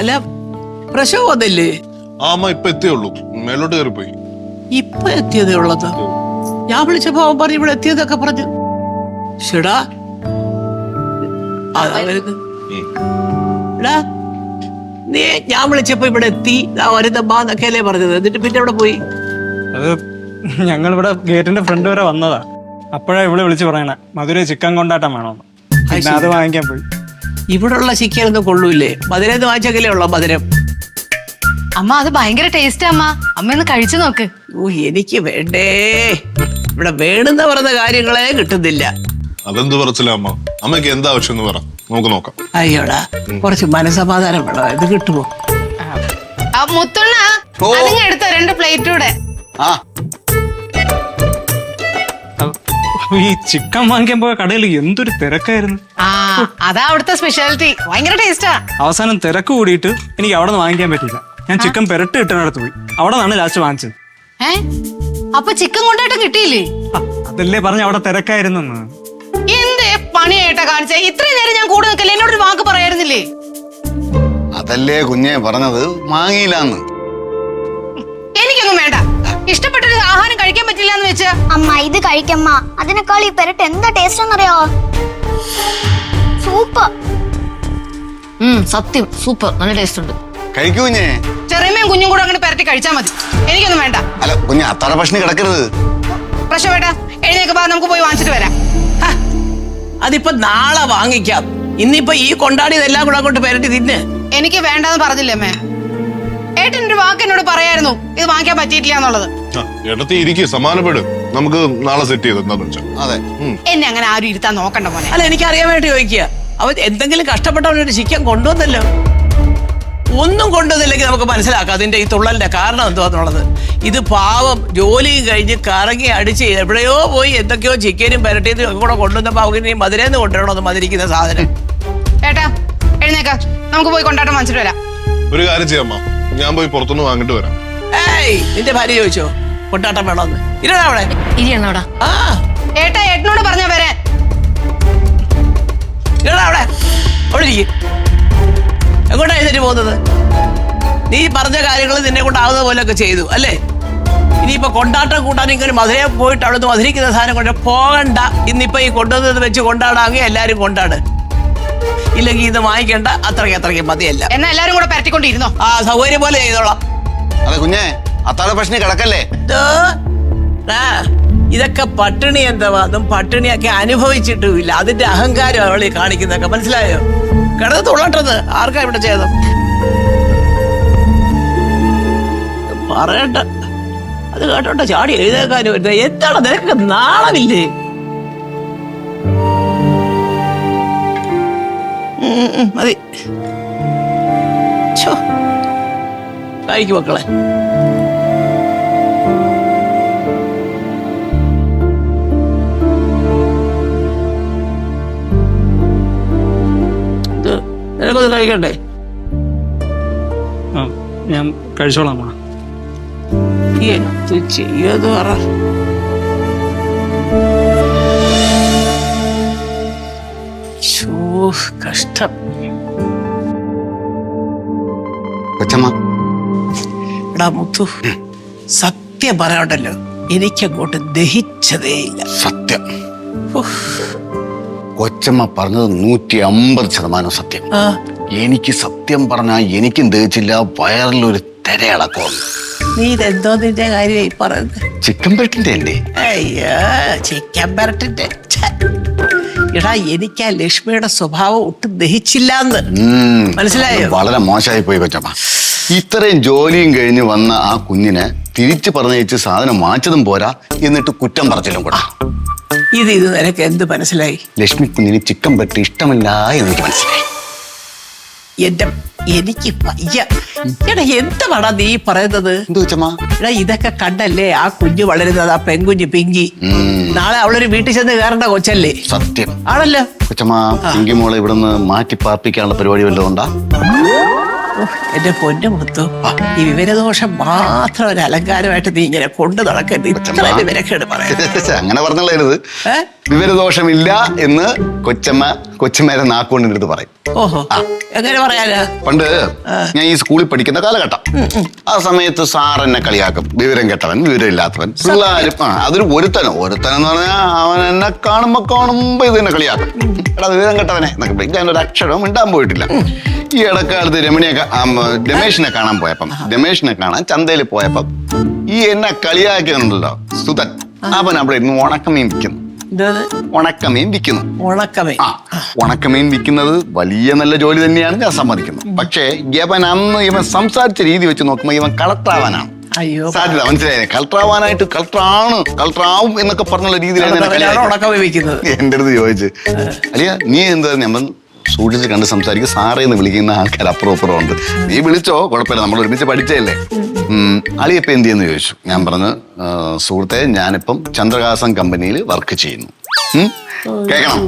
അല്ല പ്രസവം അതല്ലേ? ആമ ഇപ്പൊ എത്തിയുള്ളൂ. മേലോട്ട് കയറിപ്പോയി. ഇപ്പൊ എത്തിയതേ ഉള്ളത്? ഞാൻ വിളിച്ചപ്പോ അവൻ പറഞ്ഞു ഇവിടെ എത്തിയതൊക്കെ പറഞ്ഞു. ഷെടാ. എടാ നീ ഞാൻ വിളിച്ചപ്പോ ഇവിടെ എത്തി. ആ വരുന്നമ്മാ എന്നൊക്കെയല്ലേ പറഞ്ഞത്. എന്നിട്ട് പിന്നെ അവിടെ പോയി? അത് ഞങ്ങൾ ഇവിടെ ഗേറ്റിന്റെ ഫ്രണ്ട് വരെ വന്നതാ. അപ്പോഴാ ഇവിടെ വിളിച്ചു പറയണേ മധുര ചിക്കൻ കൊണ്ടാട്ടം വേണോന്ന്. പിന്നെ അത് വാങ്ങിക്കാൻ പോയി. ഇവിടെയുള്ള ചിക്കനൊന്നും കൊള്ളൂല്ലേ? മധുരം വാങ്ങിച്ചെങ്കിലേ ഉള്ള മധുരം. അമ്മ അത് ഭയങ്കര ടേസ്റ്റ് അമ്മ. അമ്മ ഒന്ന് കഴിച്ചു നോക്ക്. ഓ എനിക്ക് വേണ്ടേ? ഇവിടെ വേണമെന്ന് പറഞ്ഞ കാര്യങ്ങളെ കിട്ടുന്നില്ല. അതെന്ത് പറച്ചില്ല അമ്മ? അമ്മയ്ക്ക് എന്താ ആവശ്യം എന്ന് പറ. നമുക്ക് നോക്കാം. അയ്യോടാ കുറച്ച് മനസമാധാനം വേണം. ഇത് കിട്ടുമോ? മുത്തുണ്ണ അതിങ്ങ് എടുത്തോ രണ്ട് പ്ലേറ്റ് കൂടെ. ആ. അപ്പൊ ഈ ചിക്കൻ വാങ്ങിക്കാൻ പോയ കടയിൽ എന്തൊരു തിരക്കായിരുന്നു. ആ അതാ അവിടുത്തെ സ്പെഷ്യാലിറ്റി ഭയങ്കര ടേസ്റ്റാ അവസാനം തിരക്ക് കൂടിയിട്ട് എനിക്ക് അവിടെ നിന്ന് വാങ്ങിക്കാൻ പറ്റില്ല ഞാൻ ചിക്കൻ പെരട്ട് കിട്ടുന്നിടത്ത് പോയി. അവിടെ നിന്നാണ് ലാസ്റ്റ് വാങ്ങിച്ചത്. ഏ? അപ്പൊ ചിക്കൻ കൊണ്ടായിട്ട് കിട്ടിയില്ലേ? ആ, അതല്ലേ പറഞ്ഞ അവിടെ തിരക്കായിരുന്നു എന്തേ പണിയായിട്ടാ കാണിച്ചേ? ഇത്രയും നേരം ഞാൻ കൂടെ നിൽക്കല്ലേ? എന്നോട് വാക്ക് പറയായിരുന്നില്ലേ? അതല്ലേ കുഞ്ഞെ പറഞ്ഞത്? വാങ്ങിയില്ലാന്ന്. ഇഷ്ടപ്പെട്ടൊരു ആഹാരം കഴിക്കാൻ പറ്റില്ല എന്ന് വെച്ച്. അമ്മ ഇത് കഴിക്കമ്മ. അതിനേക്കാൾ ഈ പെരട്ട് എന്താ ടേസ്റ്റ് എന്നറിയോ? സൂപ്പർ സത്യം. സൂപ്പർ നല്ല ടേസ്റ്റ് ഉണ്ട്. കഴിക്കൂ കുഞ്ഞെ. ചെറിയമ്മയും കുഞ്ഞും കൂടെ അങ്ങനെ പെരട്ടി കഴിച്ചാൽ മതി. എനിക്കൊന്നും വേണ്ട. അല്ല കുഞ്ഞ് അത്താഴ ഭക്ഷണം കിടക്കരുത്. പ്രശ്നം വേണ്ട. എഴുന്നേക്ക് നമുക്ക് പോയി വാങ്ങിച്ചിട്ട് വരാം. ഹ, അതിപ്പോ നാളെ വാങ്ങിക്കാം. ഇന്നിപ്പോ ഈ കൊണ്ടാടിയതെല്ലാം കൂടെ അങ്ങോട്ട് പെരട്ടി തിന്ന്. എനിക്ക് വേണ്ടെന്ന് പറഞ്ഞില്ലേ അമ്മേ? ഏട്ടൻ ഒരു വാക്ക് എന്നോട് പറയായിരുന്നു ഇത് വാങ്ങിക്കാൻ പറ്റിയിട്ടില്ല എന്നുള്ളത്. ഇടത്തി ഇരിക്കും സമാനപ്പെട്. നമുക്ക് നാളെ സെറ്റ് ചെയ്ത് അതെ. എന്നെ അങ്ങനെ ആരും ഇരുത്താൻ നോക്കണ്ട മോനെ. അല്ല എനിക്ക് അറിയാൻ വേണ്ടി ചോദിക്കുക. അവൻ എന്തെങ്കിലും കഷ്ടപ്പെട്ടവനൊരു ചിക്കൻ കൊണ്ടുവന്നല്ലോ? ഒന്നും കൊണ്ടുവന്നില്ലെങ്കിൽ നമുക്ക് മനസ്സിലാക്കാം അതിന്റെ ഈ തുള്ളലിന്റെ കാരണം എന്തുവാന്നുള്ളത് ഇത് പാവം ജോലിയും കഴിഞ്ഞ് കറങ്ങി അടിച്ച് എവിടെയോ പോയി എന്തൊക്കെയോ ചിക്കനും പെരട്ടിയും ഒക്കെ കൂടെ കൊണ്ടുവന്നപ്പോ അവന് ഈ മധുരന്ന് കൊണ്ടുവരണമെന്ന് മധുരിക്കുന്ന സാധനം. ഏട്ടാ എഴുന്നേക്ക. നമുക്ക് പോയി കൊണ്ടാട്ടം വാങ്ങിച്ചിട്ട് വരാം. ഒരു കാര്യം ചെയ്യാം അമ്മ ഞാൻ പോയി പുറത്തുനിന്ന് വാങ്ങിട്ട് വരാം. ഏയ് നിന്റെ ഭാര്യ ചോദിച്ചോ? കൊണ്ടാട്ടം വേണോന്ന്. ഇരുടാ അവിടെ. ഇരിയണ്ണോടാ ആ. ഏട്ടാ ഏട്ടനോട് പറഞ്ഞ വരാൻ. ഇരുടാ അവിടെ. അവിടെ ഇരിക്കും. എങ്ങോട്ടാ എഴുന്നേറ്റ് പോകുന്നത്? നീ പറഞ്ഞ കാര്യങ്ങൾ നിന്നെ കൊണ്ടാവുന്ന പോലെയൊക്കെ ചെയ്തു അല്ലേ? ഇനിയിപ്പോ കൊണ്ടാട്ടം കൂട്ടാൻ ഇങ്ങനെ മധുരയെ പോയിട്ട് അവിടുന്ന് മധുരിക്കുന്ന സാധനം കൊണ്ട് പോകണ്ട. ഇന്നിപ്പോ ഈ കൊണ്ടുവന്നത് വെച്ച് കൊണ്ടാടാമെങ്കിൽ എല്ലാവരും കൊണ്ടാട്. ഇല്ലെങ്കിൽ ഇത് വാങ്ങിക്കേണ്ട. അത്രയ്ക്ക് അത്രയ്ക്ക് മതിയല്ല. എന്നാ എല്ലാരും കൂടെ പരട്ടിക്കൊണ്ടിരുന്നോ ആ സൗകര്യം പോലെ ചെയ്തോളാം. അതെ കുഞ്ഞെ അത്താഴ പ്രശ്നം കിടക്കല്ലേ? ഇതൊക്കെ പട്ടിണി എന്താവാന്നും പട്ടിണിയൊക്കെ അനുഭവിച്ചിട്ടുമില്ല. അതിന്റെ അഹങ്കാരം അവളി കാണിക്കുന്നൊക്കെ മനസ്സിലായോ? കിടന്ന് തുള്ളട്ടത് ആർക്കാ ഇവിടെ ചെയ്തത്? പറയണ്ട. അത് കേട്ടോട്ടെ ചാടി എഴുതേക്കാനും എന്താണ്? നിനക്ക് നാളമില്ലേ മതി. കഴിക്കും മക്കളെ. നിനക്കൊന്ന് കഴിക്കണ്ടേ? ഞാൻ കഴിച്ചോളാം എന്ത് ചെയ്യത് പറ. ശോ, കഷ്ടം. കൊച്ചമ്മ. എടാ മുത്തു സത്യം പറയണ്ടല്ലോ എനിക്കങ്ങോട്ട് ദഹിച്ചതേയില്ല സത്യം. കൊച്ചമ്മ പറഞ്ഞത് നൂറ്റി അമ്പത് ശതമാനം സത്യം. എനിക്ക് സത്യം പറഞ്ഞാൽ എനിക്കും ദഹിച്ചില്ല വയറിലൊരു തിരയളക്കം നീ ഇതെന്തോ നിന്റെ കാര്യമായി പറഞ്ഞത് ചിക്കൻ പെരട്ടിന്റെ അല്ലേ? അയ്യോ ചിക്കൻ പരട്ടിന്റെ. എടാ എനിക്ക് ആ ലക്ഷ്മിയുടെ സ്വഭാവം ഒട്ടും ദഹിച്ചില്ലാന്ന് എന്ന്. മനസ്സിലായോ? വളരെ മോശമായി പോയി കൊച്ചമ്മ. ഇത്രയും ജോലിയും കഴിഞ്ഞ് വന്ന ആ കുഞ്ഞിനെ തിരിച്ചു പറഞ്ഞയച്ച് സാധനം വാങ്ങിച്ചതും പോരാ എന്നിട്ട് കുറ്റം പറച്ചിലും കൂടെ. ഇത് ഇത് നിനക്ക് എന്ത് മനസ്സിലായി? ലക്ഷ്മി കുഞ്ഞിന് ചിക്കൻ പറ്റി ഇഷ്ടമല്ല എന്ന് എനിക്ക് മനസ്സിലായി. എന്റെ എനിക്ക് വയ്യ എടാ എന്തുവാടാ നീ പറയുന്നത്? എന്ത് എടാ ഇതൊക്കെ കണ്ടല്ലേ ആ കുഞ്ഞ് വളരുന്നത് ആ പെൺകുഞ്ഞ് പിങ്കി? നാളെ അവളൊരു വീട്ടിൽ ചെന്ന് കയറേണ്ട കൊച്ചല്ലേ? സത്യം. ആണല്ലോ. കൊച്ചമ്മ പിങ്കി മോളെ ഇവിടുന്ന് മാറ്റി പാർപ്പിക്കാനുള്ള പരിപാടി വല്ലതും ഉണ്ടാ? എന്റെ പൊന്നു മുത്തു. ഈ വിവരദോഷം മാത്രം ഒരു അലങ്കാരമായിട്ട് നീ ഇങ്ങനെ കൊണ്ട് നടക്കരുത്. ഇത്ര വിവരക്കേട് പറയാം അങ്ങനെ പറഞ്ഞത് വിവരദോഷമില്ല എന്ന് കൊച്ചമ്മ കൊച്ചമ്മേരെ നാക്കുകൊണ്ട് അടുത്ത് പറയും. ഓഹോ. എങ്ങനെ പറയാനാ? പണ്ട് ഞാൻ ഈ സ്കൂളിൽ പഠിക്കുന്ന കാലഘട്ടം. ആ സമയത്ത് സാർ എന്നെ കളിയാക്കും. വിവരം കെട്ടവൻ വിവരം ഇല്ലാത്തവൻ പിള്ളേരും ആ അതൊരു ഒരുത്തനം ഒരുത്തൻ എന്ന് പറഞ്ഞാൽ അവൻ എന്നെ കാണുമ്പോ കാണുമ്പോ ഇത് തന്നെ കളിയാക്കും. എടാ വിവരം കെട്ടവനെ എന്നൊക്കെ. ഞാൻ ഒരു അക്ഷരവും മിണ്ടാൻ പോയിട്ടില്ല. ഈ ഇടക്കാലത്ത് രമണിയെ രമേശിനെ കാണാൻ പോയപ്പം രമേശിനെ കാണാൻ ചന്തയിൽ പോയപ്പം ഈ എന്നെ കളിയാക്കിയുണ്ടല്ലോ സുതൻ അവൻ അവിടെ ഇരുന്ന് ഉണക്കം നിൽക്കുന്നു ഉണക്കമീൻ വിൽക്കുന്നു ഉണക്കമീൻ ആ ഉണക്കമീൻ വിൽക്കുന്നത് വലിയ നല്ല ജോലി തന്നെയാണ് ഞാൻ സമ്മതിക്കുന്നു പക്ഷേ ഇവൻ അന്ന് ഇവൻ സംസാരിച്ച രീതി വെച്ച് നോക്കുമ്പോൾ ഇവൻ കളക്ടറാവാനാണ് അയ്യോ. സാധ്യത മനസ്സിലായി കളക്ടറാവാനായിട്ട് കളക്ടറാണ് കളക്ടറാവും എന്നൊക്കെ പറഞ്ഞുള്ള രീതിയിലാണ് എന്റെ അടുത്ത് ചോദിച്ചു അലിയ നീ എന്താ നമ്മൾ സൂക്ഷിച്ച് കണ്ട് സംസാരിക്കും. സാറേ എന്ന് വിളിക്കുന്ന ആൾക്കാർ അപ്പുറം അപ്പുറം ഉണ്ട് നീ വിളിച്ചോ? കുഴപ്പമില്ല. നമ്മൾ ഒരുമിച്ച് പഠിച്ചല്ലേ അളിയപ്പം എന്ത് ചെയ്യുന്നു ചോദിച്ചു. ഞാൻ പറഞ്ഞു "ആ, സുഹൃത്തെ ഞാനിപ്പം ചന്ദ്രകാസം കമ്പനിയിൽ വർക്ക് ചെയ്യുന്നു. കേൾക്കണം? കേക്കണം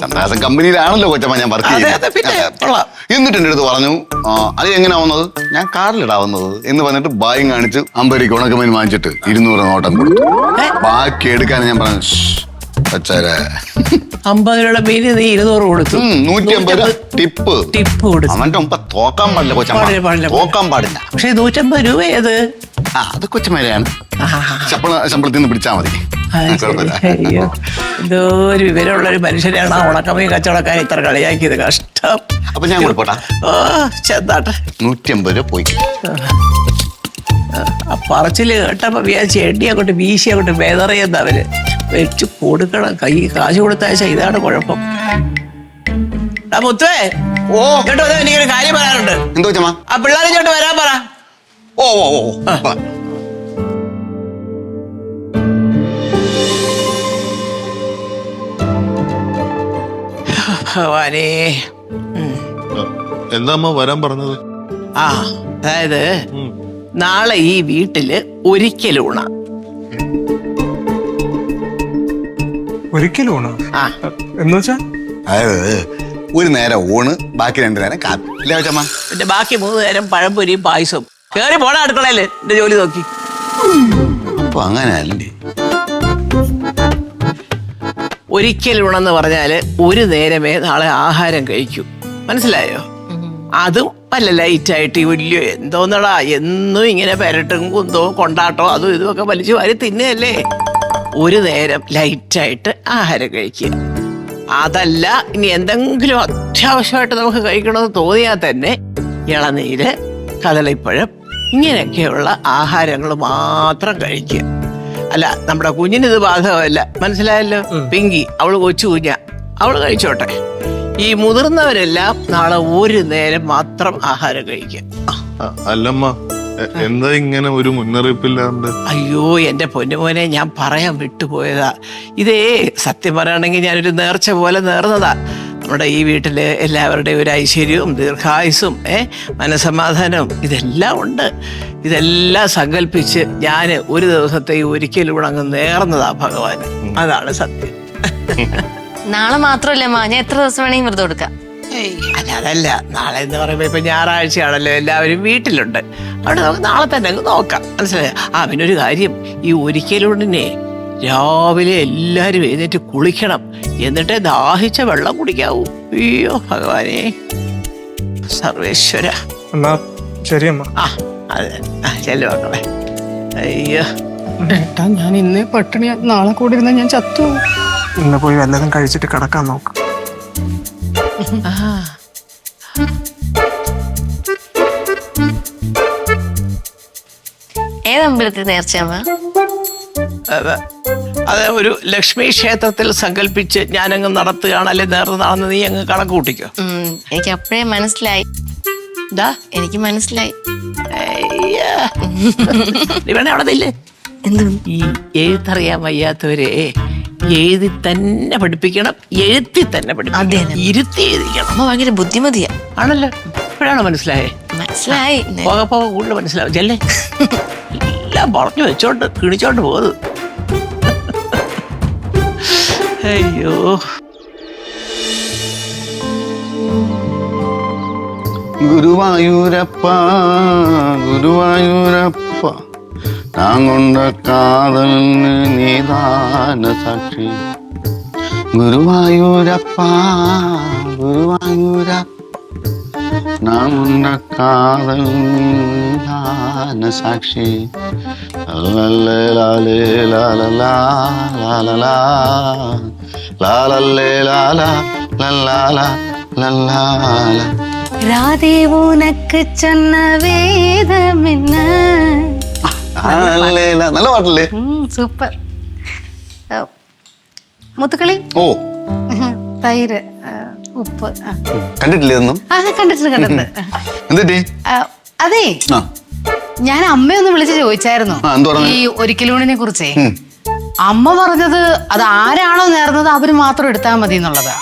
ചന്ദ്രഹാസൻ കമ്പനിയിലാണല്ലോ കൊച്ചമ്മ ഞാൻ വർക്ക് ചെയ്യുന്നത്. എന്നിട്ട് എന്റെ അടുത്ത് പറഞ്ഞു അളി അത് എങ്ങനെയാ വന്നത് ഞാൻ കാറിലിടാവുന്നത് എന്ന് പറഞ്ഞിട്ട് ബായും കാണിച്ച് അമ്പരിക്ക് ഉണക്കമീൻ വാങ്ങിച്ചിട്ട് ഇരുന്നൂറ് നോട്ടം കൊടുത്തു. ബാക്കി എടുക്കാൻ ഞാൻ പറഞ്ഞു "ശ്ശ്, അച്ചാരെ അമ്പത് രൂപയുടെ മീന് നീ ഇരുന്നൂറ് കൊടുത്തു. നൂറ്റി അമ്പത് ടിപ്പ്. ടിപ്പ് കൊടുത്തു. അവന്റെ മുമ്പ് തോക്കാൻ പാടില്ല പാടില്ല, പാടില്ല, കൊച്ചമ്മ തോക്കാൻ പാടില്ല. പക്ഷെ നൂറ്റമ്പത് രൂപ ഏത്? ആ അത് കൊച്ചമ്മേരെയാണ് ശമ്പള ശമ്പളത്തിൽ നിന്ന് പിടിച്ചാ മതി. എന്തോ ഒരു വിവരമുള്ള ഒരു മനുഷ്യനാണ് ആ ഉണക്കമീൻ കച്ചവടക്കാരൻ ഇത്ര കളിയാക്കിയത്. കഷ്ടം. അപ്പൊ ഞാൻ ചെന്നാട്ടെ. നൂറ്റി അമ്പത് രൂപ പോയി. ആ പറച്ചിൽ കേട്ടപ്പോ വിചാരിച്ച് എണ്ണി അങ്ങോട്ട് വീശി അങ്ങോട്ട് വേദറിയെന്ന് അവർ. വെച്ച് കൊടുക്കണം. കൈ കാശ് കൊടുത്തയച്ച ഇതാണ് കുഴപ്പം. ആ മുത്തുവേ. ഓ. കേട്ടോ എനിക്കൊരു കാര്യം പറയാനുണ്ട്. എന്തോ ചമ്മ ആ പിള്ളേരെ ഇങ്ങോട്ട് വരാൻ പറ. ഓ ഓ ഓ. ഭഗവാനേ. എന്താ അമ്മ വരാൻ പറഞ്ഞത്? ആ അതായത് നാളെ ഈ വീട്ടിൽ ഒരിക്കലൂണ ഒരിക്കലും ഊണ്. ആ. എന്ന് വെച്ചാ? അതായത് ഒരു നേരം ഊണ് ബാക്കി രണ്ടു നേരം കാപ്പി. ഇല്ലേ കൊച്ചമ്മ പിന്നെ ബാക്കി മൂന്ന് നേരം പഴംപൊരിയും പായസവും. കേറി പോണ അടുക്കളയിൽ. എന്റെ ജോലി നോക്കി. അപ്പൊ അങ്ങനെ അങ്ങനെയല്ലേ ഒരിക്കലൂണെന്ന് പറഞ്ഞാൽ ഒരു നേരമേ നാളെ ആഹാരം കഴിക്കൂ. മനസ്സിലായോ? അതും വല്ല ലൈറ്റായിട്ട് ഈ വലിയ എന്തോന്നടാ എന്നും ഇങ്ങനെ പെരട്ടും കുന്തോ കൊണ്ടാട്ടോ അതും ഇതും ഒക്കെ വലിച്ചു വാരി തിന്നുകയല്ലേ? ഒരു നേരം ലൈറ്റായിട്ട് ആഹാരം കഴിക്കുക. അതല്ല ഇനി എന്തെങ്കിലും അത്യാവശ്യമായിട്ട് നമുക്ക് കഴിക്കണമെന്ന് തോന്നിയാൽ തന്നെ ഇളനീര് കദളിപ്പഴം ഇങ്ങനെയൊക്കെയുള്ള ആഹാരങ്ങൾ മാത്രം കഴിക്കുക. അല്ല നമ്മുടെ കുഞ്ഞിന് ഇത് ബാധകമല്ല. മനസ്സിലായല്ലോ? പിങ്കി അവൾ കൊച്ചു കുഞ്ഞ. അവൾ കഴിച്ചോട്ടെ. ഈ മുതിർന്നവരെല്ലാം നാളെ ഒരു നേരം മാത്രം ആഹാരം കഴിക്കുക. അല്ലമ്മ എന്താ ഇങ്ങനെ ഒരു മുന്നറിയിപ്പില്ലാണ്ട്? അയ്യോ എന്റെ പൊന്നുമോനെ ഞാൻ പറയാൻ വിട്ടുപോയതാ. ഇതേ സത്യം പറയുകയാണെങ്കിൽ ഞാനൊരു നേർച്ച പോലെ നേർന്നതാ. നമ്മുടെ ഈ വീട്ടിൽ എല്ലാവരുടെയും ഒരു ഐശ്വര്യവും ദീർഘായുസും ഏ മനസമാധാനവും ഇതെല്ലാം ഉണ്ട്. ഇതെല്ലാം സങ്കല്പിച്ച് ഞാൻ ഒരു ദിവസത്തെ ഒരിക്കലും ഒരിക്കലും അങ്ങ് നേർന്നതാ ഭഗവാൻ. അതാണ് സത്യം. നാളെ മാത്രമല്ല മാ? ഞാൻ എത്ര ദിവസം വേണമെങ്കിൽ വെറുതെ എടുക്കാം. അല്ല അതല്ല നാളെ എന്ന് പറയുമ്പോ ഇപ്പൊ ഞായറാഴ്ചയാണല്ലോ എല്ലാവരും വീട്ടിലുണ്ട്. അവിടെ നമുക്ക് നാളെ തന്നെ അങ്ങ് നോക്കാം. മനസ്സിലായോ? ആ പിന്നെ ഒരു കാര്യം ഈ ഒരിക്കലുണ്ടിനെ രാവിലെ എല്ലാരും എഴുന്നേറ്റ് കുളിക്കണം. എന്നിട്ട് ദാഹിച്ച വെള്ളം കുടിക്കാവൂ. അയ്യോ ഭഗവാനെ. സർവേശ്വര. എന്നാ ആ അതെ ആ ചെല്ലു മക്കളെ. അയ്യോ. ഏട്ടാ ഞാൻ ഇന്ന് പട്ടിണി നാളെ കൂടി ഇരുന്ന ഞാൻ ചത്തു ഇന്ന് പോയി വല്ലതും കഴിച്ചിട്ട് കിടക്കാൻ നോക്കാം. ആ ഏത് അമ്പലത്തിൽ നേർച്ച അമ്മ അതെ അത് ഒരു ലക്ഷ്മി ക്ഷേത്രത്തിൽ സങ്കല്പിച്ച് ഞാനങ്ങ് നടത്തുകയാണ് അല്ലെ നേർന്നതാണെന്ന് നീ അങ്ങ് കണക്ക് കൂട്ടിക്കോ. എനിക്ക് അപ്പോഴേ മനസ്സിലായി. എനിക്ക് മനസ്സിലായി. നീ വേണേ അവിടെ നില്ല്. എന്തു ഈ എഴുത്തറിയാൻ വയ്യാത്തവരെ എഴുതി തന്നെ പഠിപ്പിക്കണം എഴുത്തി തന്നെ പഠിപ്പിക്കണം ഇരുത്തി എഴുതിക്കണം. അമ്മ ഭയങ്കര ബുദ്ധിമതിയാ. ആണല്ലോ. ഇപ്പോഴാണോ മനസ്സിലായേ? മനസ്സിലായി. പോക പോക കൂടുതൽ മനസ്സിലാവും. ചെല്ലേ? എല്ലാം പറഞ്ഞു വെച്ചോണ്ട് കിണിച്ചോണ്ട് പോകുന്നത് അയ്യോ. ഗുരുവായൂരപ്പ ഗുരുവായൂരപ്പ. நான் கொண்ட காதல் நீதான சாட்சி குருவாயூரப்பா குருவாயூரப்பா நான் உண்ட காதல் நீதான சாட்சி லாலே லாலே லாலலா லாலலா லாலல்லே லாலா லல்லாலா லல்லாலா ராதே உனக்கு சொன்ன வேதம் என்ன നല്ല പാട്ടല്ലേ? സൂപ്പർ. മുത്തുക്കളി? ഓ. തൈര് ഉപ്പ്. കണ്ടിട്ടില്ലേ ഒന്നും കണ്ടിട്ടുണ്ട് കണ്ടിട്ടുണ്ട്. ആ, ഞാൻ അമ്മയൊന്ന് വിളിച്ച് ചോദിച്ചായിരുന്നു. ഈ ഒരിക്കലൂണിനെ കുറിച്ചേ. അമ്മ പറഞ്ഞത് അത് ആരാണോ നേർന്നത് അവർ മാത്രം എടുത്താൽ മതി എന്നുള്ളതാ.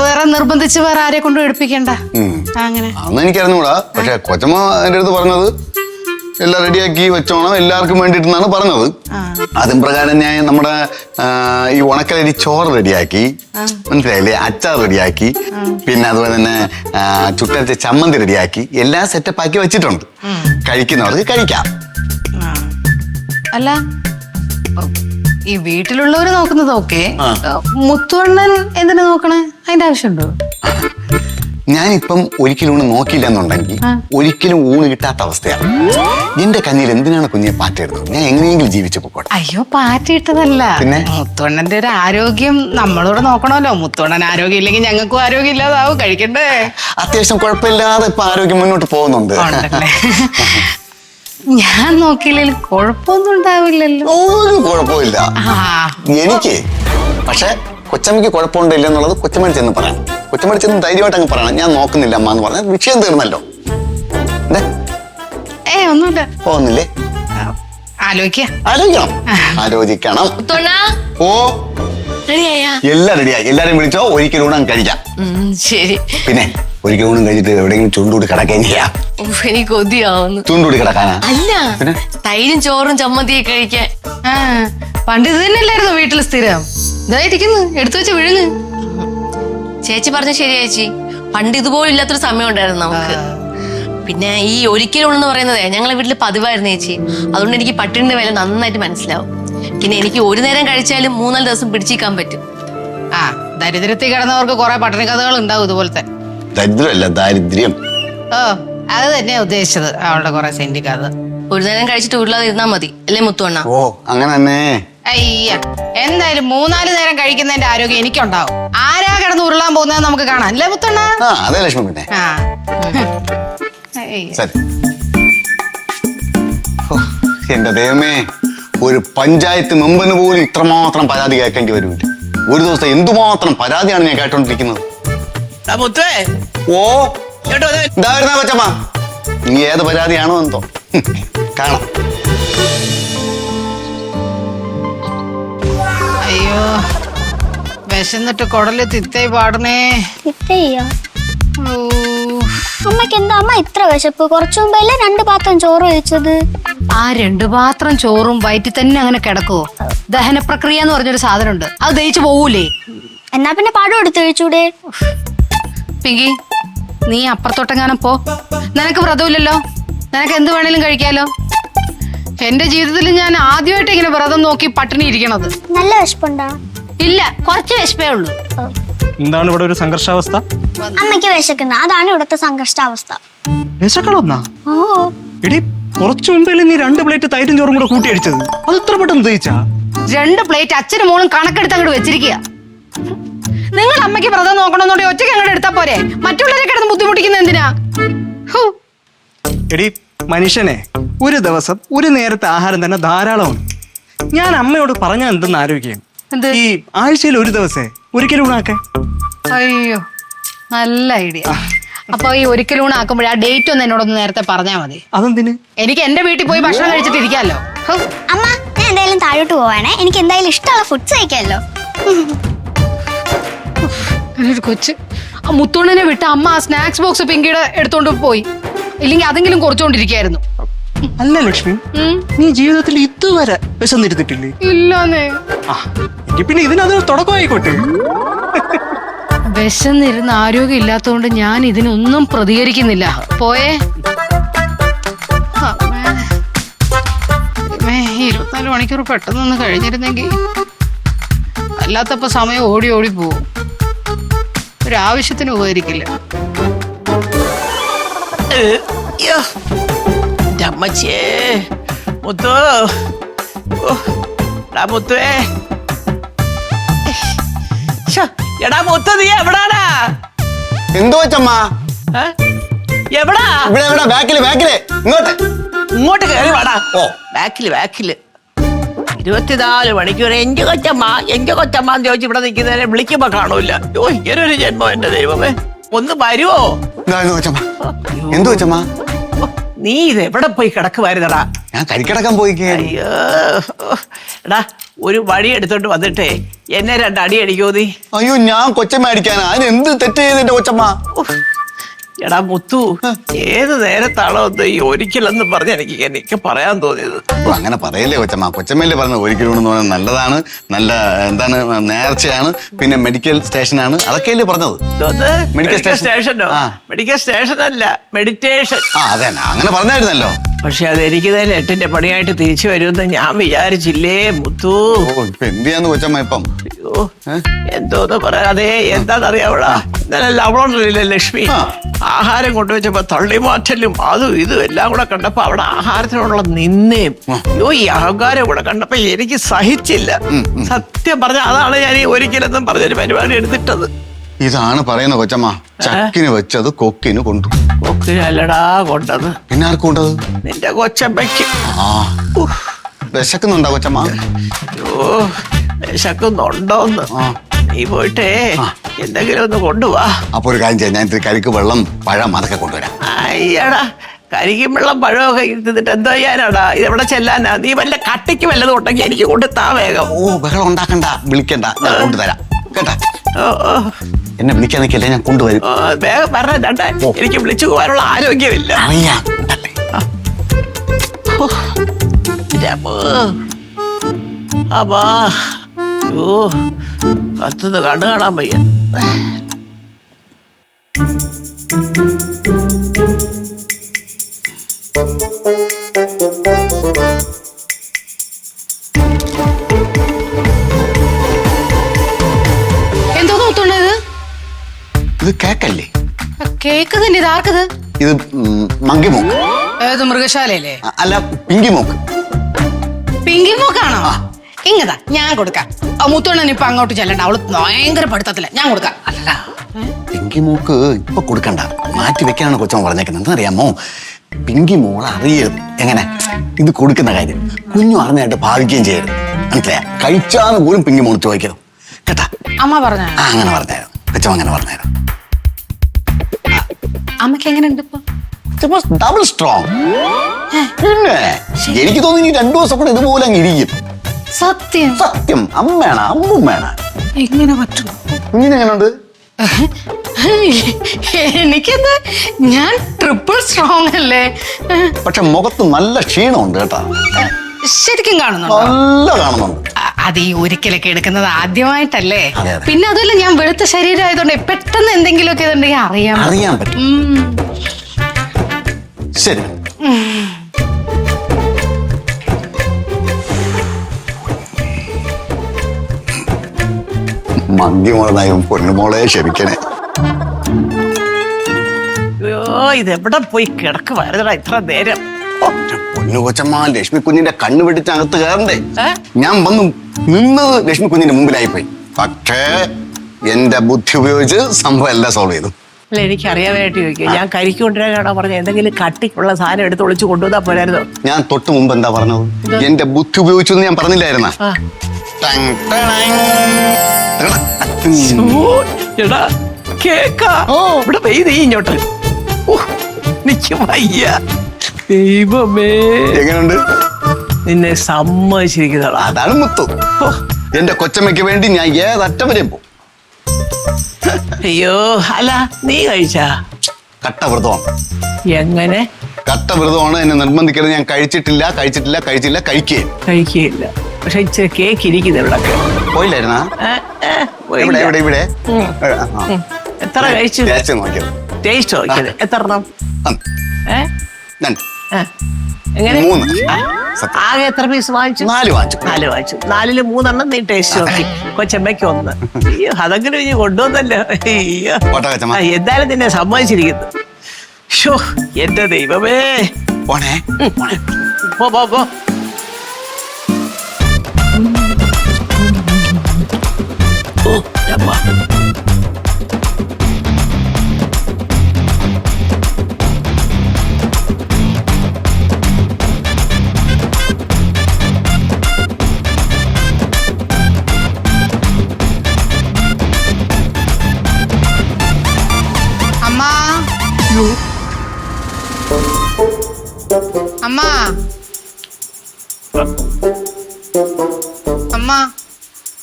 വേറെ നിർബന്ധിച്ച് വേറെ ആരെ കൊണ്ടും എടുപ്പിക്കണ്ട. അങ്ങനെ. എനിക്കറിഞ്ഞൂടാ പക്ഷെ കൊച്ചമ്മ എന്റെ അടുത്ത് പറഞ്ഞത് എല്ലാം റെഡിയാക്കി വെച്ചോണം എല്ലാവർക്കും വേണ്ടിയിട്ടെന്നാണ് പറഞ്ഞത്. അതും പ്രകാരം ഞാൻ നമ്മുടെ ഈ ഉണക്കലരി ചോറ് റെഡിയാക്കി. മനസ്സിലായില്ലേ? അച്ചാർ റെഡിയാക്കി. പിന്നെ അതുപോലെ തന്നെ ചുട്ടരച്ച ചമ്മന്തി റെഡിയാക്കി. എല്ലാം സെറ്റപ്പ് ആക്കി വെച്ചിട്ടുണ്ട് കഴിക്കുന്നവർക്ക് കഴിക്കാം. അല്ല ഈ വീട്ടിലുള്ളവര് നോക്കുന്നതൊക്കെ. മുത്തുവണ്ണൻ എന്തിനു നോക്കണേ? അതിന്റെ ആവശ്യമുണ്ടോ? ഞാനിപ്പം ഒരിക്കലും ഊണ് നോക്കിയില്ല എന്നുണ്ടെങ്കിൽ. ഒരിക്കലും ഊണ് കിട്ടാത്ത അവസ്ഥയാണ് എന്റെ കഞ്ഞിയിൽ എന്തിനാണ് കുഞ്ഞെ പാറ്റയിടുന്നത്? ഞാൻ എങ്ങനെയെങ്കിലും ജീവിച്ചു പോകട്ടെ അയ്യോ പാറ്റിയിട്ടതല്ല. പിന്നെ? മുത്തോണ്ണന്റെ ഒരു ആരോഗ്യം നമ്മളോട് നോക്കണമല്ലോ. മുത്തോണ്ണൻ ആരോഗ്യം ഇല്ലെങ്കിൽ ഞങ്ങൾക്കും ആരോഗ്യം ഇല്ലാതാവും കഴിക്കണ്ടേ? അത്യാവശ്യം കുഴപ്പമില്ലാതെ ഇപ്പൊ ആരോഗ്യം മുന്നോട്ട് പോകുന്നുണ്ട്. ഞാൻ നോക്കിയില്ലെങ്കിൽ കുഴപ്പമൊന്നും ഉണ്ടാവില്ലല്ലോ. ഒരു കുഴപ്പമില്ല എനിക്ക്. പക്ഷെ കൊച്ചമ്മയ്ക്ക് കുഴപ്പമുണ്ടില്ല എന്നുള്ളത് കൊച്ചമ്മടി ചെന്ന് പറയാം കൊച്ചമ്മടി ചെന്ന് ധൈര്യമായിട്ട് അങ്ങ് പറയണം. ഞാൻ നോക്കുന്നില്ല അമ്മ എന്ന് പറഞ്ഞാൽ വിഷയം തീർന്നല്ലോ. ഏ ഒന്നുമില്ല. ആലോചിക്ക. ആലോചിക്കണം. ആലോചിക്കണം. ഓ റെഡിയായാ? എല്ലാം റെഡിയായി. എല്ലാരും വിളിച്ചോ ഒരിക്കൽ ഊണം കഴിക്കാം. ശരി. പിന്നെ ഒരിക്കൽ ഊണം കഴിച്ചിട്ട് എവിടെയെങ്കിലും ചുണ്ടൂടി കിടക്കുകയും ചെയ്യാം. ഉഫ്, എനിക്ക് കൊതിയാവുന്നു. ചുണ്ടൂടി കിടക്കാനാ? അല്ല പിന്നെ? തൈരും ചോറും ചമ്മന്തിയൊക്കെ കഴിക്കാൻ. പണ്ട് ഇത് തന്നെയല്ലായിരുന്നു വീട്ടിൽ സ്ഥിരം? ഇതായിരിക്കുന്നു എടുത്തു വെച്ച് വിഴുങ്ങ്. ചേച്ചി പറഞ്ഞ ശരി ചേച്ചി. പണ്ട് ഇതുപോലും ഇല്ലാത്തൊരു സമയം ഉണ്ടായിരുന്നു നമുക്ക്. പിന്നെ ഈ ഒരിക്കലും പറയുന്നതേ ഞങ്ങളെ വീട്ടിൽ പതിവായിരുന്നു ചേച്ചി. അതുകൊണ്ട് എനിക്ക് പട്ടിണിന്റെ വില നന്നായിട്ട് മനസ്സിലാവും. പിന്നെ എനിക്ക് ഒരു നേരം കഴിച്ചാലും മൂന്നാൽ ദിവസം പിടിച്ചിരിക്കാൻ പറ്റും. ആ ദരിദ്രത്തിൽ കിടന്നവർക്ക് കുറെ പട്ടണ കഥകൾ ഉണ്ടാവും ഇതുപോലത്തെ. ദരിദ്രമല്ല ദാരിദ്ര്യം. ഓ അത് തന്നെയാ ഉദ്ദേശിച്ചത് അവളുടെ കുറെ സെന്റി കഥ ഒരു നേരം കഴിച്ചിട്ട് ഉരുളാതെ ഇരുന്നാ മതി. അല്ലേ മുത്തുവണ്ണ? ഓ അങ്ങനെ തന്നെ. അയ്യ എന്തായാലും മൂന്നാൽ നേരം കഴിക്കുന്നതിന്റെ ആരോഗ്യം എനിക്കുണ്ടാവും. ആരാ കിടന്ന് ഉരുളാൻ പോകുന്നത് നമുക്ക് കാണാം. അല്ലേ മുത്തണ്ണ ആ അതെ ലക്ഷ്മി പിന്നെ. ആ. അയ്യ. ശരി. ഹോ, എന്റെ ദൈവമേ ഒരു പഞ്ചായത്ത് മെമ്പറിന് പോലും ഇത്രമാത്രം പരാതി കേൾക്കേണ്ടി വരുമില്ല. ഒരു ദിവസം എന്തുമാത്രം പരാതിയാണ് ഞാൻ കേട്ടോണ്ടിരിക്കുന്നത്? ആ മുത്തുവേ ഓ. കേട്ടോ അതെ ഇതാ വരുന്ന കൊച്ചമ്മ. നീ ഏത് പരാതിയാണോ എന്തോ. ഹും, കാണാം. അയ്യോ വിശന്നിട്ട് കുടൽ തിത്തേ പാടണേ ഓ, അമ്മയ്ക്ക് എന്താ അമ്മ ഇത്ര വിശപ്പ്? കുറച്ചു മുമ്പല്ലേ രണ്ട് പാത്രം ചോറ് കഴിച്ചത്? ആ രണ്ട് പാത്രം ചോറും വയറ്റിൽ തന്നെ അങ്ങനെ കിടക്കുവോ? ദഹന പ്രക്രിയ എന്ന് പറഞ്ഞൊരു സാധനമുണ്ട്. അത് ദഹിച്ചു പോവൂലേ? എന്നാ പിന്നെ പഴം എടുത്ത് കഴിച്ചൂടെ? പിങ്കി നീ അപ്പുറത്തോട്ടെങ്ങാനും പോ. നിനക്ക് വ്രതമില്ലല്ലോ? നിനക്ക് എന്ത് വേണേലും കഴിക്കാലോ? എന്റെ ജീവിതത്തിൽ ഞാൻ ആദ്യമായിട്ട് ഇങ്ങനെ വ്രതം നോക്കി പട്ടിണി ഇരിക്കണത്. നല്ല വിശപ്പുണ്ടോ? ഇല്ല കുറച്ച് വിശപ്പേ ഉള്ളൂ. എന്താണ് ഇവിടെ ഒരു സംഘർഷാവസ്ഥ? അമ്മയ്ക്ക് വിശക്കുന്ന. അതാണ് ഇവിടുത്തെ സംഘർഷാവസ്ഥ. വിശക്കണമെന്നാ? ഓ. എടി കുറച്ചു മുമ്പല്ലേ നീ രണ്ട് പ്ലേറ്റ് തൈരും ചോറും കൂടെ കൂട്ടി അടിച്ചത്? അത് ഇത്ര പെട്ടെന്ന് ദഹിച്ചാ? രണ്ട് പ്ലേറ്റ് അച്ഛനും മോളും കണക്കെടുത്ത് അങ്ങോട്ട് വെച്ചിരിക്കുക നിങ്ങൾ അമ്മയ്ക്ക് വ്രതം നോക്കണമെന്നുണ്ടെങ്കിൽ ഒറ്റയ്ക്ക് അങ്ങോട്ട് എടുത്താ പോരെ? മറ്റുള്ളവരെ കിടന്ന് ബുദ്ധിമുട്ടിക്കുന്ന എന്തിനാ? ഹൂ. എടി മനുഷ്യനെ ഒരു ദിവസം ഒരു നേരത്തെ ആഹാരം തന്നെ ധാരാളമാണ്. ഞാൻ അമ്മയോട് പറഞ്ഞ എന്തെന്ന് ആലോചിക്കുകയും എന്ത്? ഈ ആഴ്ചയിൽ ഒരു ദിവസേ ഒരിക്കലും ഊണാക്കെ? അയ്യോ നല്ല ഐഡിയ. അപ്പൊ ഈ ഒരിക്കലും ഊണാക്കുമ്പോഴേ ആ ഡേറ്റ് ഒന്ന് എന്നോടൊന്ന് നേരത്തെ പറഞ്ഞാ മതി. അതെന്തിന്? എനിക്ക് എന്റെ വീട്ടിൽ പോയി ഭക്ഷണം കഴിച്ചിട്ട് ഇരിക്കാമല്ലോ. ഹൂ. അമ്മ ഞാൻ എന്തായാലും താഴോട്ട് പോവാണേ. എനിക്ക് എന്തായാലും ഇഷ്ടമുള്ള ഫുഡ്സ് കഴിക്കാമല്ലോ. ഒരു കൊച്ച്. ആ മുത്തോണിനെ വിട്ട് അമ്മ ആ സ്നാക്സ് ബോക്സ് പിങ്കിയുടെ എടുത്തോണ്ട് പോയി. ഇല്ലെങ്കിൽ അതെങ്കിലും കുറച്ചുകൊണ്ടിരിക്കായിരുന്നു അല്ല ലക്ഷ്മി ഉം. നീ ജീവിതത്തിൽ ഇതുവരെ വിശന്നിരുന്നിട്ടില്ലേ? ഇല്ലാന്നേ. ആ എങ്കിൽ പിന്നെ ഇതിനത് തുടക്കമായിക്കോട്ടെ. വിശന്നിരുന്ന് ആരോഗ്യം ഇല്ലാത്തതുകൊണ്ട് ഞാൻ ഇതിനൊന്നും പ്രതികരിക്കുന്നില്ല. പോയേ. അമ്മേ. അമ്മേ, ഈ ഇരുപത്തിനാല് മണിക്കൂർ പെട്ടെന്ന് ഒന്ന് കഴിഞ്ഞിരുന്നെങ്കിൽ അല്ലാത്തപ്പോ സമയം ഓടി ഓടി പോവും. ഒരാവശ്യത്തിന് ഉപകരിക്കില്ല. അയ്യോ. അമ്മച്ചിയേ മുത്തു. ഓ, എടാ മുത്തുവേ എടാ മുത്തു നീ എവിടാടാ? എന്തോ വെച്ചമ്മ ഏ? എവിടാ? ഇവിടെ ഇവിടെ ബാക്കിൽ ബാക്കിൽ. ഇങ്ങോട്ട്. ഇങ്ങോട്ട് കയറി വാടാ. ഓ. ബാക്കിൽ ബാക്കിൽ. ഇരുപത്തിനാല് മണിക്കൂർ. എന്റെ കൊച്ചമ്മ എന്റെ കൊച്ചമ്മ എന്ന് ചോദിച്ച് ഇവിടെ നിൽക്കുന്നതിനെ വിളിക്കുമ്പോ കാണൂല ഓ ഇങ്ങനൊരു ജന്മം എന്റെ ദൈവമേ. ഒന്ന് വരുവോ? കൊച്ചമ്മ എന്തോ വെച്ചമ്മ നീ ഇത് എവിടെ പോയി കിടക്കുമായിരുന്നടാ ഞാൻ കരിക്കിടക്കാൻ പോയി അയ്യോ. എടാ ഒരു വഴി എടുത്തോണ്ട് വന്നിട്ടേ എന്നെ രണ്ട് അടി അടിക്കോ നീ? അയ്യോ ഞാൻ കൊച്ചമ്മ അടിക്കാനാ അതിന് എന്ത് തെറ്റ് ചെയ്തിട്ട് കൊച്ചമ്മ? ഉഫ്. എടാ മുത്തു ഏത് നേരത്താണോ ഈ ഒരിക്കലെന്ന് പറഞ്ഞ എനിക്ക് എനിക്ക് പറയാൻ തോന്നിയത്? അങ്ങനെ പറയല്ലേ കൊച്ചമ്മ. കൊച്ചമ്മയിലെ പറഞ്ഞ ഒരിക്കലും നല്ലതാണ് നല്ല എന്താണ് നേർച്ചയാണ് പിന്നെ മെഡിക്കൽ സ്റ്റേഷനാണ് അതൊക്കെയല്ലേ പറഞ്ഞത്? മെഡിക്കൽ. സ്റ്റേഷനോ മെഡിക്കൽ സ്റ്റേഷൻ അല്ല മെഡിറ്റേഷൻ ആ അതെ അങ്ങനെ പറഞ്ഞായിരുന്നല്ലോ. പക്ഷെ അത് എനിക്ക് തന്നെ എട്ടിന്റെ പണിയായിട്ട് തിരിച്ചു വരുമെന്ന് ഞാൻ വിചാരിച്ചില്ലേ മുത്തു? ഓ ഇപ്പൊ എന്ത് ചെയ്യാന്ന് കൊച്ചമ്മ ഇപ്പം? എന്തോന്ന് പറയാതെ എന്താന്നറിയാവളാ ഇന്നലെ അവളുണ്ടല്ലേ ലക്ഷ്മി. ആഹാരം കൊണ്ടുവച്ചപ്പോ തള്ളിമാറ്റലും അതും ഇതും എല്ലാം കൂടെ കണ്ടപ്പോ അവിടെ ആഹാരത്തിനുള്ള നിന്നേം അയ്യോ ഈ അഹങ്കാരം കൂടെ കണ്ടപ്പോ എനിക്ക് സഹിച്ചില്ല. സത്യം പറഞ്ഞ അതാണ് ഞാൻ ഈ ഒരിക്കലെന്നും പറഞ്ഞൊരു പരിപാടി എടുത്തിട്ടത്. ഇതാണ് പറയുന്ന കൊച്ചമ്മ. ചക്കിന് വെച്ചത് കൊക്കിന് കൊണ്ടു. കൊക്കിനല്ലടാ കൊണ്ടത്. പിന്നെ ആർക്കും കൊണ്ടത്? നിന്റെ കൊച്ചമ്മയ്ക്ക്. ആ. വിശക്കുന്നുണ്ടോ കൊച്ചമ്മ? ഓ വിശക്കുന്നുണ്ടോന്ന്. ആ. നീ പോയിട്ടേ. എന്തെങ്കിലും ഒന്ന് കൊണ്ടുവാ. അപ്പൊ ഒരു കാര്യം ചെയ്യാം. ഞാൻ ഇത്തിരി കരിക്ക് വെള്ളം പഴം അതൊക്കെ കൊണ്ടുവരാം. അയ്യടാ കരിക്കും വെള്ളം പഴമൊക്കെ ഇരുന്നിട്ട് എന്തോ ചെയ്യാനാടാ? ഇതെവിടെ ചെല്ലാനാ? നീ വല്ല കട്ടിക്ക് വല്ലതും ഉണ്ടെങ്കിൽ എനിക്ക് കൊണ്ടുത്താ വേഗം. ഓ ബഹളം ഉണ്ടാക്കണ്ട. വിളിക്കണ്ട. ഞാൻ കൊണ്ടുതരാം. കേട്ടാ? ഓ, ഓ, എന്നെ വിളിക്കാൻ നിൽക്കല്ലേ? ഞാൻ കൊണ്ടുവരും. ഓ, വേഗം പറഞ്ഞ രണ്ട എനിക്ക് വിളിച്ചു പോകാനുള്ള ആരോഗ്യമില്ല. അറിയാം. ഉണ്ടല്ലേ? രമോ. അമ്മാ ഓ. കത്തുന്ന് കണ്ടു കാണാൻ വയ്യ. എന്തോ നോത്തുള്ളത് ഇത്? കേക്കല്ലേ? കേക്ക് തന്നെ ഇത് ആർക്കത്? ഇത് മങ്കി മോക്ക് ഏത് മൃഗശാലയല്ലേ അല്ല പിങ്കി മോക്ക് പിങ്കി മോക്കാണോ ഇങ്ങതാ ഞാൻ കൊടുക്കാം. മുത്തോണ്ണൻ ഇപ്പൊ അങ്ങോട്ട് ചെല്ലണ്ട. അവൾ ഭയങ്കര പഠിത്തത്തില്ല ഞാൻ കൊടുക്കാം. അല്ല പിങ്കി മോക്ക് ഇപ്പൊ കൊടുക്കണ്ട. മാറ്റി വെക്കാനാണ് കൊച്ചമ്മ പറഞ്ഞേക്കുന്നത്. എന്താറിയാമോ പിങ്കി മോൾ അറിയരുത്. എങ്ങനെ? ഇത് കൊടുക്കുന്ന കാര്യം. കുഞ്ഞു അറിഞ്ഞായിട്ട് ഭാവിക്കുകയും ചെയ്യരുത്. മനസ്സിലായ? കഴിച്ചാന്ന് പോലും പിങ്കി മോൾ ചോദിക്കരുത്. കേട്ടാ? അമ്മ പറഞ്ഞ? ആ അങ്ങനെ പറഞ്ഞായിരുന്നു കൊച്ചമ്മ അങ്ങനെ പറഞ്ഞായിരുന്നു അമ്മയ്ക്ക് എങ്ങനെയുണ്ട് ഇപ്പൊ? ഡബിൾ സ്ട്രോങ് പിന്നെ? എനിക്ക് തോന്നുന്നു ഇനി രണ്ടു ദിവസം കൂടെ ഇതുപോലെ അങ്ങ് ഇരിക്കും. സത്യം? സത്യം. അമ്മയാണ് വേണ? എങ്ങനെ പറ്റും? ഇങ്ങനെ എങ്ങനെയുണ്ട് എനിക്കെന്താ? ഞാൻ ട്രിപ്പിൾ സ്ട്രോങ് അല്ലേ? പക്ഷെ മുഖത്ത് നല്ല ക്ഷീണമുണ്ട് കേട്ടാ. ശരിക്കും കാണുന്നുണ്ടോ? നല്ല കാണുന്നുണ്ട്. അത് ഈ ഒരിക്കലൊക്കെ എടുക്കുന്നത് ആദ്യമായിട്ടല്ലേ? അതെ, അതെ. പിന്നെ അതുമല്ല ഞാൻ വെളുത്ത ശരീരമായതുകൊണ്ട് പെട്ടെന്ന് എന്തെങ്കിലുമൊക്കെ ഇതുണ്ടെങ്കിൽ അറിയാം. അറിയാൻ പറ്റും. ഉം. ശരി. മങ്കി മോളനായും പൊന്നുമോളെ ക്ഷമിക്കണേ. അയ്യോ ഇതെവിടെ പോയി കിടക്ക് കിടക്കുവായിരുന്നടാ ഇത്ര നേരം? പൊന്നു കൊച്ചമ്മ ലക്ഷ്മി കുഞ്ഞിന്റെ കണ്ണു വെട്ടിച്ച് അകത്ത് കയറണ്ടേ? ഏ? ഞാൻ വന്നു നിന്നത് ലക്ഷ്മി കുഞ്ഞിന്റെ മുമ്പിലായി പോയി. പക്ഷേ എന്റെ ബുദ്ധി ഉപയോഗിച്ച് സംഭവം എല്ലാം സോൾവ് ചെയ്തു. അല്ല എനിക്ക് അറിയാനായിട്ട് ചോദിക്കുക ഞാൻ കരിക്ക് കൊണ്ടുവരാനാണോ പറഞ്ഞ എന്തെങ്കിലും കട്ടിക്കുള്ള സാധനം എടുത്ത് ഒളിച്ചു കൊണ്ടുവന്നാ പോരായിരുന്നു? ഞാൻ തൊട്ട് മുമ്പ് എന്താ പറഞ്ഞത്? എന്റെ ബുദ്ധി ഉപയോഗിച്ചു എന്ന് ഞാൻ പറഞ്ഞില്ലായിരുന്ന? ആ. ഓ, എടാ കേക്കാ. ഇവിടെ പെയ്ത് ഇങ്ങോട്ട്. ഓ, വയ്യ. ദൈവമേ. എങ്ങനെയുണ്ട് നിന്നെ സമ്മതിച്ചിരിക്കുന്നതാ. അതാണ് മുത്തു. ഓ, എന്റെ കൊച്ചമ്മയ്ക്ക് വേണ്ടി ഞാൻ ഏതറ്റം വരെയും പോകും. അയ്യോ അല്ല നീ കഴിച്ചാ? കട്ടവ്രതമാണ് എങ്ങനെ? കട്ടവ്രതമാണ് എന്നെ നിർബന്ധിക്കരുത്. ഞാൻ കഴിച്ചിട്ടില്ല കഴിച്ചിട്ടില്ല കഴിച്ചില്ല കഴിക്കുകയും കഴിക്കുകയില്ല. പക്ഷെ ഇച്ചിരി കേക്ക് ഇരിക്കുന്നു ഇവിടൊക്കെ പോയില്ലായിരുന്നാ? ഏ, ഏ, ഇവിടെ ഇവിടെ? ഇവിടെ ആ, ആ. എത്ര കഴിച്ചു? ടേസ്റ്റ് നോക്കിയത്. ടേസ്റ്റ് നോക്കിയത്. എത്ര എണ്ണം? ആ, ഏ? രണ്ട്. ആ. എങ്ങനെ? മൂന്ന്. സത്യം. ആകെ എത്ര പീസ് വാങ്ങിച്ചു? നാല് വാങ്ങിച്ചു. നാല് വാങ്ങിച്ചു. നാലിൽ മൂന്നെണ്ണം നീ ടേസ്റ്റ് നോക്കി. കൊച്ചമ്മയ്ക്ക് ഒന്ന്. അയ്യോ അതങ്ങനെ ഇനി കൊണ്ടുവന്നല്ലോ. അയ്യോ. പോട്ടെ കൊച്ചമ്മ. ആ, എന്തായാലും നിന്നെ സമ്മതിച്ചിരിക്കുന്നു. ഷോ എന്റെ ദൈവമേ. പോണേ. പോ പോ പോ.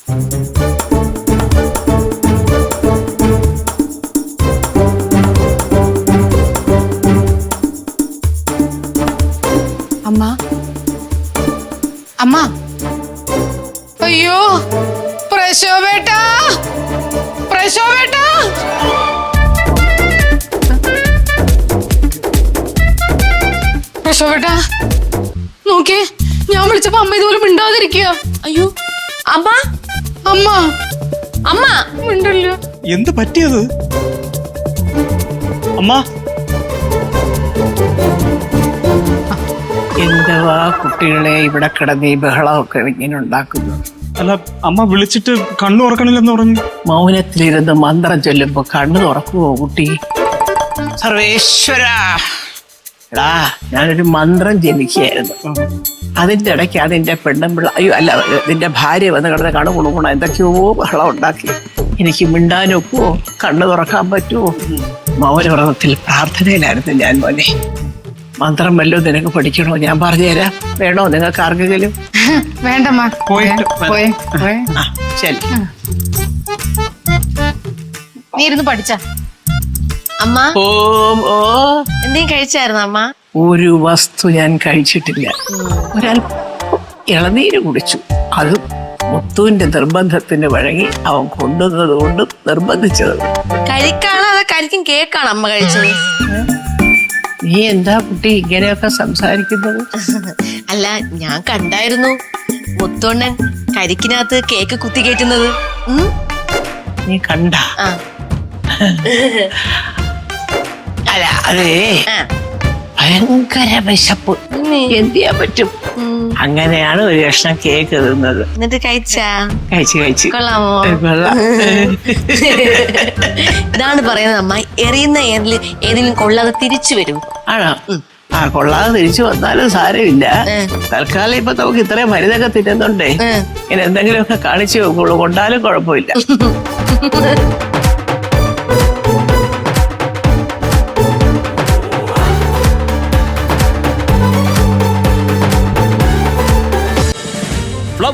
അമ്മ. അമ്മ. അയ്യോ പ്രശോഭേട്ടാ. പ്രശോഭേട്ടാ. പ്രശോഭേട്ടാ നോക്കിയേ ഞാൻ വിളിച്ചപ്പോ അമ്മ ഇതുപോലെ മിണ്ടാതിരിക്കുക അയ്യോ അമ്മ. അമ്മ. അമ്മ. ഉണ്ടല്ലോ എന്ത് പറ്റിയത്? അമ്മ. എന്തുവാ കുട്ടികളെ ഇവിടെ കിടന്ന് ഈ ബഹളമൊക്കെ ഇങ്ങനെ ഉണ്ടാക്കുന്നു അല്ല അമ്മ വിളിച്ചിട്ട് കണ്ണു തുറക്കണില്ലെന്ന് പറഞ്ഞു. മൗനത്തിലിരുന്ന് മന്ത്രം ചൊല്ലുമ്പോ കണ്ണു തുറക്കുവോ കുട്ടി? സർവേശ്വര. എടാ ഞാനൊരു മന്ത്രം ജപിക്കുകയായിരുന്നു അതിന്റെ ഇടയ്ക്ക് എന്റെ പെണ്ണും പിള്ള അയ്യോ അല്ല നിന്റെ ഭാര്യ വന്ന് കിടന്ന് കണ്ണു കുളുങ്ങണം എന്തൊക്കെയോ ബഹളം ഉണ്ടാക്കി. എനിക്ക് മിണ്ടാനൊക്കുവോ കണ്ണു തുറക്കാൻ പറ്റുമോ മൗനവ്രതത്തിൽ പ്രാർത്ഥനയിലായിരുന്നു ഞാൻ മോനെ. മന്ത്രം വല്ലോ നിനക്ക് പഠിക്കണോ? ഞാൻ പറഞ്ഞുതരാം. വേണോ നിങ്ങൾക്ക് ആർക്കെങ്കിലും? വേണ്ട ശരി. നീ ഇരുന്ന് പഠിച്ച. അമ്മ? ഓം ഓ. എന്തെങ്കിലും കഴിച്ചായിരുന്നു അമ്മ? ഒരു വസ്തു ഞാൻ കഴിച്ചിട്ടില്ല. ഒരല്പം ഇളനീര് കുടിച്ചു. അത് മുത്തുവിന്റെ നിർബന്ധത്തിന് വഴങ്ങി അവൻ കൊണ്ടുവന്നത് കൊണ്ട് നിർബന്ധിച്ചത്. കരിക്കാണോ അതോ കരിക്കും കേക്കാണോ അമ്മ കഴിച്ചത്? നീ എന്താ കുട്ടി ഇങ്ങനെയൊക്കെ സംസാരിക്കുന്നത്? അല്ല ഞാൻ കണ്ടായിരുന്നു. മുത്തോണ്ണൻ കരിക്കിനകത്ത് കേക്ക് കുത്തി കയറ്റുന്നത്. നീ കണ്ട? അല്ല അതേ. ഭയങ്കര വിശപ്പ്. എന്ത് ചെയ്യാൻ പറ്റും? അങ്ങനെയാണ് ഒരു കഷ്ണം കേക്ക് തിന്നത് എന്നിട്ട് കഴിച്ചാ? കഴിച്ചു കഴിച്ചു. കൊള്ളാമോ? കൊള്ളാം. ഇതാണ് പറയുന്നത് അമ്മ എറിയുന്ന ഏതെങ്കിലും കൊള്ളാതെ തിരിച്ചു വരും. ആണോ? ആ കൊള്ളാതെ തിരിച്ചു വന്നാലും സാരമില്ല. തൽക്കാലം ഇപ്പൊ നമുക്ക് ഇത്രയും മരുന്നൊക്കെ തിന്നുന്നുണ്ടേ. ഇനി ഇങ്ങനെ എന്തെങ്കിലുമൊക്കെ കാണിച്ചു കൊണ്ടാലും കുഴപ്പമില്ല.